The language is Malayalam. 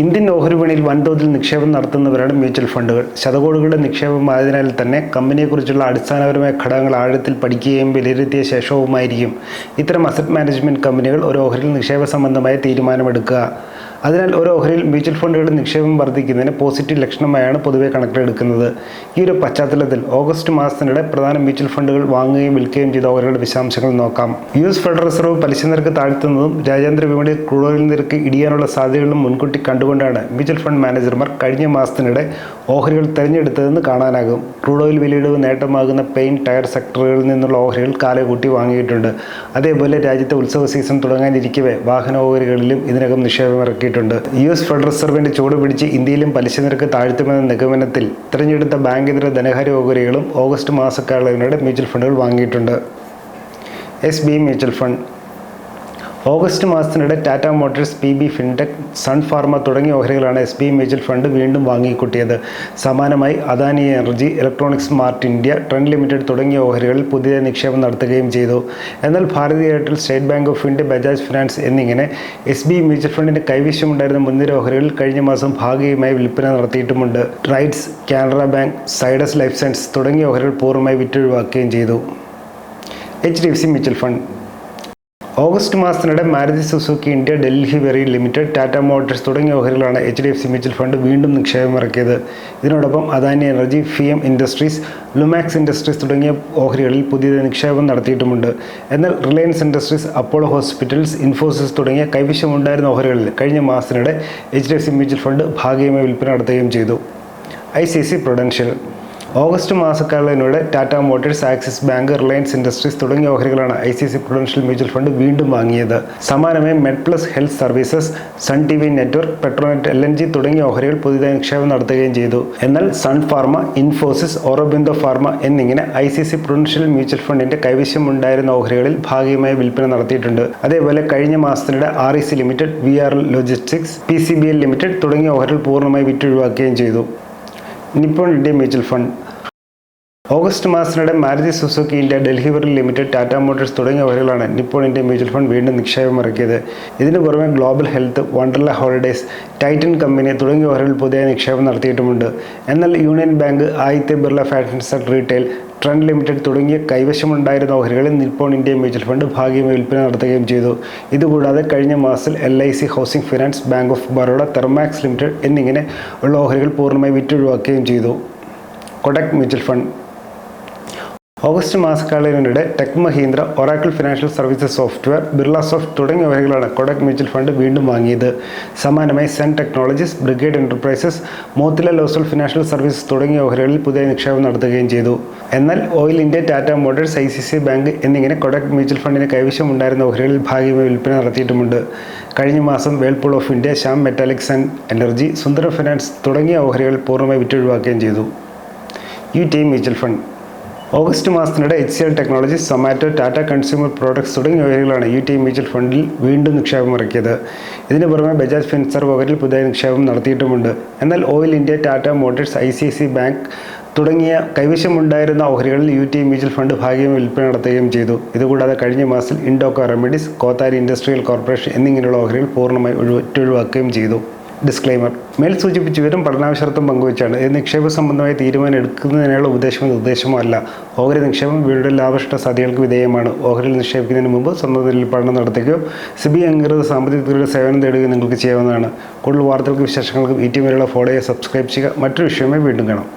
ഇന്ത്യൻ ഓഹരി വിപണിയിൽ വൻതോതിൽ നിക്ഷേപം നടത്തുന്നവരാണ് മ്യൂച്വൽ ഫണ്ടുകൾ. ശതകോടികളുടെ നിക്ഷേപമായതിനാൽ തന്നെ കമ്പനിയെക്കുറിച്ചുള്ള അടിസ്ഥാനപരമായ ഘടകങ്ങൾ ആഴത്തിൽ പഠിക്കുകയും വിലയിരുത്തിയ ശേഷവുമായിരിക്കും. ഇത്തരം അസറ്റ് മാനേജ്മെന്റ് കമ്പനികൾ ഒരു ഓഹരിയിൽ നിക്ഷേപ സംബന്ധമായ തീരുമാനമെടുക്കുക. അതിനാൽ ഒരു ഓഹരിയിൽ മ്യൂച്വൽ ഫണ്ടുകളുടെ നിക്ഷേപം വർദ്ധിക്കുന്നതിന് പോസിറ്റീവ് ലക്ഷണമായാണ് പൊതുവെ കണക്കിലെടുക്കുന്നത്. ഈ ഒരു പശ്ചാത്തലത്തിൽ ഓഗസ്റ്റ് മാസത്തിനിടെ പ്രധാന മ്യൂച്വൽ ഫണ്ടുകൾ വാങ്ങുകയും വിൽക്കുകയും ചെയ്ത ഓഹരികളുടെ വിശദാംശങ്ങൾ നോക്കാം. യു എസ് ഫെഡറൽ റിസർവ് പലിശ നിരക്ക് താഴ്ത്തുന്നതും രാജ്യാന്തര വിപണി ക്രൂഡ് ഓയിൽ നിരക്ക് ഇടിയാനുള്ള സാധ്യതകളും മുൻകൂട്ടി കണ്ടുകൊണ്ടാണ് മ്യൂച്വൽ ഫണ്ട് മാനേജർമാർ കഴിഞ്ഞ മാസത്തിനിടെ ഓഹരികൾ തിരഞ്ഞെടുത്തതെന്ന് കാണാനാകും. ക്രൂഡ് ഓയിൽ വിലയിടിവ് നേട്ടമാകുന്ന പെയിന്റ് ടയർ സെക്ടറുകളിൽ നിന്നുള്ള ഓഹരികൾ കാലകൂട്ടി വാങ്ങിയിട്ടുണ്ട്. അതേപോലെ രാജ്യത്തെ ഉത്സവ സീസൺ തുടങ്ങാനിരിക്കവേ വാഹന ഓഹരികളിലും ഇതിനകം നിക്ഷേപം ഇറക്കിയിട്ടുണ്ട് യു എസ് ഫെഡറൽ റിസർവിന്റെ ചൂട് പിടിച്ച് ഇന്ത്യയിലും പലിശ നിരക്ക് താഴ്ത്തുമെന്ന നിഗമനത്തിൽ തിരഞ്ഞെടുത്ത ബാങ്കിതര ധനകാര്യ ഓഹരികളും ഓഗസ്റ്റ് മാസക്കാലത്തിനിടെ മ്യൂച്വൽ ഫണ്ടുകൾ വാങ്ങിയിട്ടുണ്ട്. S B mutual fund August മാസത്തിനിടെ Tata Motors P B Fintech Sun Pharma തുടങ്ങിയ ഓഹരികളാണ് എസ് ബി മ്യൂച്വൽ ഫണ്ട് വീണ്ടും വാങ്ങിക്കൂട്ടിയത്. സമാനമായി Adani Energy Electronics Mart India Trent Limited തുടങ്ങിയ ഓഹരികളിൽ പുതിയ നിക്ഷേപം നടത്തുകയും ചെയ്തു. എന്നാൽ Bharti Airtel State Bank of India Bajaj Finance എന്നിങ്ങനെ എസ് ബി മ്യൂച്വൽ ഫണ്ടിന്റെ കൈവശമുണ്ടായിരുന്ന മുൻനിര ഓഹരികളിൽ കഴിഞ്ഞ മാസം ഭാഗികമായി വിൽപ്പന നടത്തിയിട്ടുമുണ്ട്. RITES Canara Bank Zydus life science തുടങ്ങിയ ഓഹരികൾ പൂർണമായി വിറ്റൊഴിവാക്കുകയും ചെയ്തു. H D F C mutual fund August മാസത്തിനിടെ Maruti Suzuki India Delhivery Limited Tata Motors തുടങ്ങിയ ഓഹരികളാണ് H D F C mutual fund വീണ്ടും നിക്ഷേപം ഇറക്കിയത്. ഇതിനോടൊപ്പം അദാനി എനർജി ഫി എം ഇൻഡസ്ട്രീസ് ലുമാക്സ് ഇൻഡസ്ട്രീസ് തുടങ്ങിയ ഓഹരികളിൽ പുതിയ നിക്ഷേപം നടത്തിയിട്ടുമുണ്ട്. എന്നാൽ Reliance Industries Apollo Hospitals Infosys തുടങ്ങിയ കൈവശമുണ്ടായിരുന്ന ഓഹരികളിൽ കഴിഞ്ഞ മാസത്തിനിടെ H D F C mutual fund ഭാഗികമായി വിൽപ്പന നടത്തുകയും ചെയ്തു. I C C Prudential August മാസക്കാലത്തിനൂടെ Tata Motors Axis Bank Reliance Industries തുടങ്ങിയ ഓഹരികളാണ് I C C Prudential mutual fund വീണ്ടും വാങ്ങിയത്. സമാനമായി MedPlus Health Services Sun T V Network Petronet L N G തുടങ്ങിയ ഓഹരികൾ പുതിയതായി നിക്ഷേപം നടത്തുകയും ചെയ്തു. എന്നാൽ Sun Pharma Infosys Aurobindo Pharma എന്നിങ്ങനെ I C C Prudential mutual ഫണ്ടിന്റെ കൈവശം ഉണ്ടായിരുന്ന ഓഹരികളിൽ ഭാഗികമായി വിൽപ്പന നടത്തിയിട്ടുണ്ട്. അതേപോലെ കഴിഞ്ഞ മാസത്തിനിടെ R E C limited V R logistics P C B L limited തുടങ്ങിയ ഓഹരികൾ പൂർണമായി വിറ്റൊഴിവാക്കുകയും ചെയ്തു. Nippon India mutual fund. August മാസത്തിനിടെ Maruti Suzuki India Delhivery limited Tata Motors തുടങ്ങിയ ഓഹരികളാണ് നിപ്പോൺ ഇന്ത്യ മ്യൂച്വൽ ഫണ്ട് വീണ്ടും നിക്ഷേപം ഇറക്കിയത്. ഇതിനു പുറമെ Global Health Wonderla Holidays Titan Company തുടങ്ങിയ പുതിയ നിക്ഷേപം നടത്തിയിട്ടുമുണ്ട്. എന്നാൽ Union Bank Aditya Birla Fashion set retail Trent limited തുടങ്ങിയ കൈവശമുണ്ടായിരുന്ന ഓഹരികളിൽ നിപ്പോൺ ഇന്ത്യ മ്യൂച്വൽ ഫണ്ട് ഭാഗികമായി വിൽപ്പന നടത്തുകയും ചെയ്തു. ഇതുകൂടാതെ കഴിഞ്ഞ മാസത്തിൽ L I C Housing Finance Bank of Baroda Thermax Limited എന്നിങ്ങനെ ഉള്ള ഓഹരികൾ പൂർണമായി വിറ്റൊഴിവാക്കുകയും ചെയ്തു. Kotak mutual fund August മാസക്കാലത്തിനിടെ Tech Mahindra Oracle Financial Services Software Birlasoft തുടങ്ങിയ ഓഹരികളാണ് കൊടക് മ്യൂച്വൽ ഫണ്ട് വീണ്ടും വാങ്ങിയത്. സമാനമായി Zen Technologies Brigade Enterprises Motilal Oswal Financial Services തുടങ്ങിയ ഓഹരികളിൽ പുതിയ നിക്ഷേപം നടത്തുകയും ചെയ്തു. എന്നാൽ Oil India Tata Motors I C C Bank എന്നിങ്ങനെ കൊടക് മ്യൂച്വൽ ഫണ്ടിന് കൈവശമുണ്ടായിരുന്ന ഓഹരികളിൽ ഭാഗികമായി വിൽപ്പന നടത്തിയിട്ടുമുണ്ട്. കഴിഞ്ഞ മാസം Whirlpool of India Shyam Metalics and Energy Sundaram Finance തുടങ്ങിയ ഓഹരികൾ പൂർണമായി വിറ്റൊഴിവാക്കുകയും ചെയ്തു. U T mutual fund August മാസത്തിനിടെ H C L Technologies Zomato Tata Consumer Products തുടങ്ങിയ ഓഹരികളാണ് യു ടി മ്യൂച്വൽ ഫണ്ടിൽ വീണ്ടും നിക്ഷേപം ഇറക്കിയത്. ഇതിന് പുറമെ ബജാജ് ഫിൻസർ വകരിൽ പുതിയ നിക്ഷേപം നടത്തിയിട്ടുമുണ്ട്. എന്നാൽ oil India Tata Motors I C C bank തുടങ്ങിയ കൈവശമുണ്ടായിരുന്ന ഓഹരികളിൽ യു ടി മ്യൂച്വൽ ഫണ്ട് ഭാഗ്യം വിൽപ്പന നടത്തുകയും ചെയ്തു. ഇതുകൂടാതെ കഴിഞ്ഞ മാസത്തിൽ Indoco Remedies Kothari Industrial Corporation എന്നിങ്ങനെയുള്ള ഓഹരികൾ പൂർണമായി ഒഴിവാക്കുകയും ചെയ്തു. ഡിസ്ക്ലൈമർ മേൽ സൂചിപ്പിച്ച വിവരം പഠനാവശ്യാർത്ഥം പങ്കുവച്ചാണ്. ഇത് നിക്ഷേപ സംബന്ധമായ തീരുമാനം എടുക്കുന്നതിനുള്ള ഉപദേശമോ നിർദ്ദേശമോ അല്ല. ഓഹരി നിക്ഷേപം വീണ്ടും ലാഭഷ്ട സാധ്യതകൾക്ക് വിധേയമാണ്. ഓഹരിയിൽ നിക്ഷേപിക്കുന്നതിന് മുമ്പ് സ്വന്തത്തിൽ പഠനം നടത്തുകയോ സിബി അംഗീകൃത സാമ്പത്തിക തുകയുടെ സേവനം തേടുകയോ നിങ്ങൾക്ക് ചെയ്യാവുന്നതാണ്. കൂടുതൽ വാർത്തകൾക്കും വിശേഷങ്ങൾക്കും ഈ ടി വരെയുള്ള ഫോളോയെ സബ്സ്ക്രൈബ് ചെയ്യുക. മറ്റൊരു വിഷയമായി വീണ്ടും കാണാം.